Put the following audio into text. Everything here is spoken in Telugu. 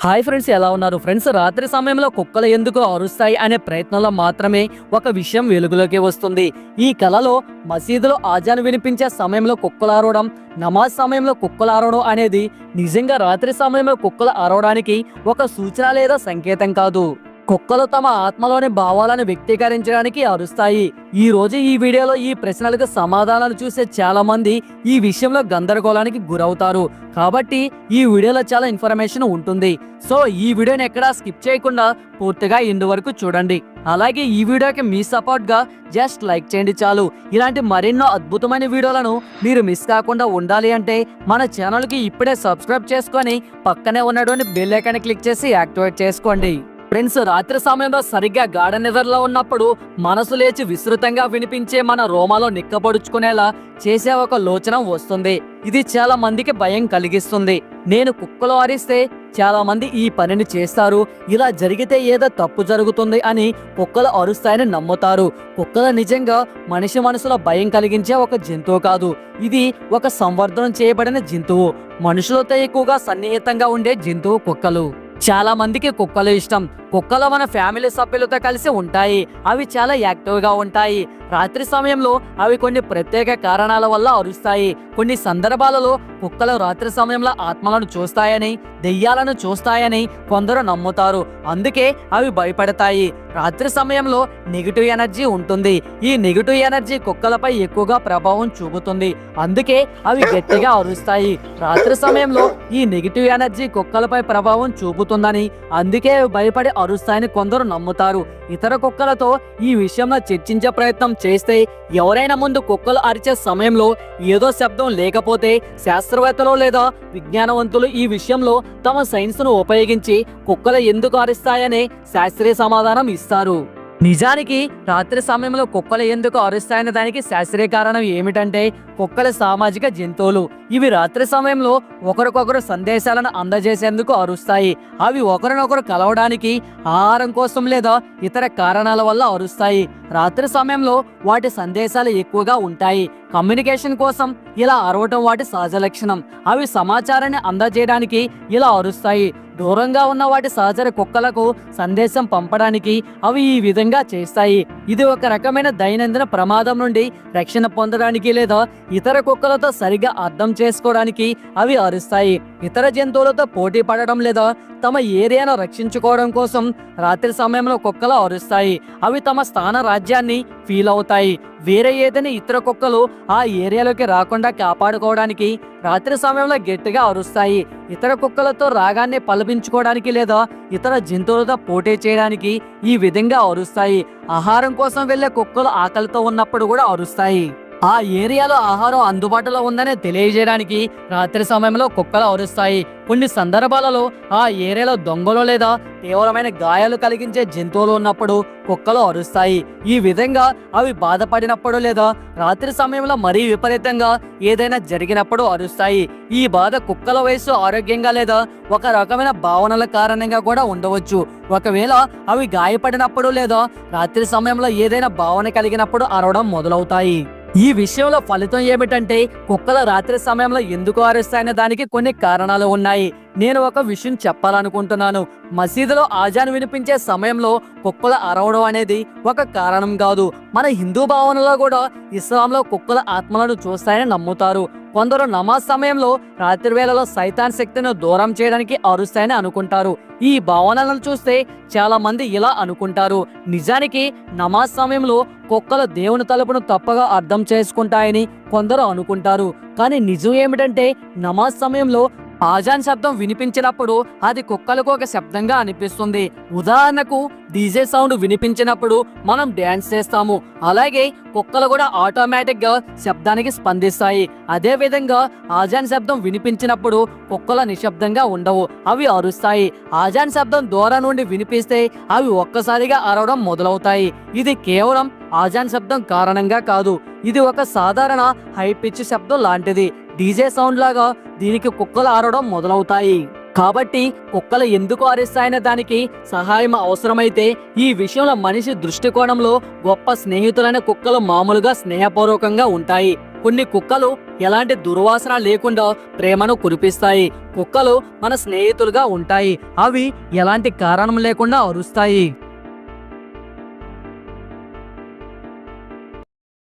హాయ్ ఫ్రెండ్స్ ఎలా ఉన్నారు? ఫ్రెండ్స్ రాత్రి సమయంలో కుక్కలు ఎందుకు అరుస్తాయి అనే ప్రయత్నంలో మాత్రమే ఒక విషయం వెలుగులోకి వస్తుంది. ఈ కలలో మసీదులో ఆజాన్ వినిపించే సమయంలో కుక్కలు అరవడం నమాజ్ సమయంలో కుక్కలు అరవడం అనేది నిజంగా రాత్రి సమయంలో కుక్కలు అరవడానికి ఒక సూచన లేదా సంకేతం కాదు. కుక్కలు తమ ఆత్మలోని భావాలను వ్యక్తీకరించడానికి అరుస్తాయి. ఈ రోజు ఈ వీడియోలో ఈ ప్రశ్నలకు సమాధానాలు చూసే చాలా మంది ఈ విషయంలో గందరగోళానికి గురవుతారు. కాబట్టి ఈ వీడియోలో చాలా ఇన్ఫర్మేషన్ ఉంటుంది. సో ఈ వీడియోని ఎక్కడా స్కిప్ చేయకుండా పూర్తిగా ఇందు వరకు చూడండి. అలాగే ఈ వీడియోకి మీ సపోర్ట్గా జస్ట్ లైక్ చేయండి చాలు. ఇలాంటి మరెన్నో అద్భుతమైన వీడియోలను మీరు మిస్ కాకుండా ఉండాలి అంటే మన ఛానల్కి ఇప్పుడే సబ్స్క్రైబ్ చేసుకొని పక్కనే ఉన్నటువంటి బెల్ ఐకాన్ క్లిక్ చేసి యాక్టివేట్ చేసుకోండి. ఫ్రెండ్స్ రాత్రి సమయంలో సరిగ్గా గాఢ నిద్రలో ఉన్నప్పుడు మనసు లేచి విస్తృతంగా వినిపించే మన రోమాలో నిక్కబడుచుకునేలా చేసే ఒక లోచనం వస్తుంది. ఇది చాలా మందికి భయం కలిగిస్తుంది. నేను కుక్కలు అరిస్తే చాలా మంది ఈ పనిని చేస్తారు. ఇలా జరిగితే ఏదో తప్పు జరుగుతుంది అని కుక్కలు అరుస్తాయని నమ్ముతారు. కుక్కలు నిజంగా మనిషి మనసులో భయం కలిగించే ఒక జంతువు కాదు. ఇది ఒక సంవర్ధనం చేయబడిన జంతువు. మనుషులతో ఎక్కువగా సన్నిహితంగా ఉండే జంతువు కుక్కలు. చాలా మందికి కుక్కలు ఇష్టం. కుక్కలు మన ఫ్యామిలీ సభ్యులతో కలిసి ఉంటాయి. అవి చాలా యాక్టివ్గా ఉంటాయి. రాత్రి సమయంలో అవి కొన్ని ప్రత్యేక కారణాల వల్ల అరుస్తాయి. కొన్ని సందర్భాలలో కుక్కలు రాత్రి సమయంలో ఆత్మలను చూస్తాయని దెయ్యాలను చూస్తాయని కొందరు నమ్ముతారు. అందుకే అవి భయపడతాయి. రాత్రి సమయంలో నెగిటివ్ ఎనర్జీ ఉంటుంది. ఈ నెగిటివ్ ఎనర్జీ కుక్కలపై ఎక్కువగా ప్రభావం చూపుతుంది. అందుకే అవి గట్టిగా అరుస్తాయి. రాత్రి సమయంలో ఈ నెగిటివ్ ఎనర్జీ కుక్కలపై ప్రభావం చూపుతుందని అందుకే అవి భయపడి అరుస్తాయని కొందరు నమ్ముతారు. ఇతర కుక్కలతో ఈ విషయంలో చర్చించే ప్రయత్నం చేస్తే ఎవరైనా ముందు కుక్కలు అరిచే సమయంలో ఏదో శబ్దం లేకపోతే శాస్త్రవేత్తలు లేదా విజ్ఞానవంతులు ఈ విషయంలో తమ సైన్స్ను ఉపయోగించి కుక్కలు ఎందుకు అరిస్తాయనే శాస్త్రీయ సమాధానం ఇస్తారు. నిజానికి రాత్రి సమయంలో కుక్కలు ఎందుకు అరుస్తాయన్న దానికి శాస్త్రీయ కారణం ఏమిటంటే కుక్కల సామాజిక జంతువులు. ఇవి రాత్రి సమయంలో ఒకరికొకరు సందేశాలను అందజేసేందుకు అరుస్తాయి. అవి ఒకరినొకరు కలవడానికి ఆహారం కోసం లేదా ఇతర కారణాల వల్ల అరుస్తాయి. రాత్రి సమయంలో వాటి సందేశాలు ఎక్కువగా ఉంటాయి. కమ్యూనికేషన్ కోసం ఇలా అరవటం వాటి సహజ లక్షణం. అవి సమాచారాన్ని అందజేయడానికి ఇలా అరుస్తాయి. దూరంగా ఉన్న వాటి సహచర కుక్కలకు సందేశం పంపడానికి అవి ఈ విధంగా చేస్తాయి. ఇది ఒక రకమైన దైనందిన ప్రమాదం నుండి రక్షణ పొందడానికి లేదా ఇతర కుక్కలతో సరిగా అర్థం చేసుకోవడానికి అవి అరుస్తాయి. ఇతర జంతువులతో పోటీ పడడం లేదా తమ ఏరియాను రక్షించుకోవడం కోసం రాత్రి సమయంలో కుక్కలు అరుస్తాయి. అవి తమ స్థాన రాజ్యాన్ని ఫీల్ అవుతాయి. వేరే ఏదైనా ఇతర కుక్కలు ఆ ఏరియాలోకి రాకుండా కాపాడుకోవడానికి రాత్రి సమయంలో గట్టిగా అరుస్తాయి. ఇతర కుక్కలతో రాగాన్ని పలపించుకోవడానికి లేదా ఇతర జంతువులతో పోటీ చేయడానికి ఈ విధంగా అరుస్తాయి. ఆహారం కోసం వెళ్ళే కుక్కలు ఆకలితో ఉన్నప్పుడు కూడా అరుస్తాయి. ఆ ఏరియాలో ఆహారం అందుబాటులో ఉందని తెలియజేయడానికి రాత్రి సమయంలో కుక్కలు అరుస్తాయి. కొన్ని సందర్భాలలో ఆ ఏరియాలో దొంగలు లేదా తీవ్రమైన గాయాలు కలిగించే జంతువులు ఉన్నప్పుడు కుక్కలు అరుస్తాయి. ఈ విధంగా అవి బాధపడినప్పుడు లేదా రాత్రి సమయంలో మరీ విపరీతంగా ఏదైనా జరిగినప్పుడు అరుస్తాయి. ఈ బాధ కుక్కల వయసు ఆరోగ్యంగా లేదా ఒక రకమైన భావనల కారణంగా కూడా ఉండవచ్చు. ఒకవేళ అవి గాయపడినప్పుడు లేదా రాత్రి సమయంలో ఏదైనా భావన కలిగినప్పుడు అరవడం మొదలవుతాయి. ఈ విషయంలో ఫలితం ఏమిటంటే కుక్కల రాత్రి సమయంలో ఎందుకు అరుస్తాయనే దానికి కొన్ని కారణాలు ఉన్నాయి. నేను ఒక విషయం చెప్పాలనుకుంటున్నాను. మసీదులో ఆజాన్ వినిపించే సమయంలో కుక్కలు అరవడం అనేది ఒక కారణం కాదు. మన హిందూ భావనలో కూడా ఇస్లాంలో కుక్కల ఆత్మలను చూస్తాయని నమ్ముతారు. కొందరు నమాజ్ సమయంలో రాత్రి వేళలో సైతాన్ శక్తిని దూరం చేయడానికి అరుస్తాయని అనుకుంటారు. ఈ భావనలను చూస్తే చాలా మంది ఇలా అనుకుంటారు. నిజానికి నమాజ్ సమయంలో కుక్కలు దేవుని తలుపును తప్పగా అర్థం చేసుకుంటాయని కొందరు అనుకుంటారు. కానీ నిజం ఏమిటంటే నమాజ్ సమయంలో ఆజాన్ శబ్దం వినిపించినప్పుడు అది కుక్కలకు ఒక శబ్దంగా అనిపిస్తుంది. ఉదాహరణకు డీజే సౌండ్ వినిపించినప్పుడు మనం డ్యాన్స్ చేస్తాము. అలాగే కుక్కలు కూడా ఆటోమేటిక్గా శబ్దానికి స్పందిస్తాయి. అదే విధంగా ఆజాన్ శబ్దం వినిపించినప్పుడు కుక్కల నిశ్శబ్దంగా ఉండవు అవి అరుస్తాయి. ఆజాన్ శబ్దం దూరం నుండి వినిపిస్తే అవి ఒక్కసారిగా అరవడం మొదలవుతాయి. ఇది కేవలం ఆజాన్ శబ్దం కారణంగా కాదు ఇది ఒక సాధారణ హై పిచ్ శబ్దం లాంటిది. డీజే సౌండ్ లాగా దీనికి కుక్కలు ఆరడం మొదలవుతాయి. కాబట్టి కుక్కలు ఎందుకు ఆరిస్తాయనే దానికి సహాయం అవసరమైతే ఈ విషయంలో మనిషి దృష్టికోణంలో గొప్ప స్నేహితులైన కుక్కలు మామూలుగా స్నేహపూర్వకంగా ఉంటాయి. కొన్ని కుక్కలు ఎలాంటి దుర్వాసన లేకుండా ప్రేమను కురిపిస్తాయి. కుక్కలు మన స్నేహితులుగా ఉంటాయి. అవి ఎలాంటి కారణం లేకుండా అరుస్తాయి.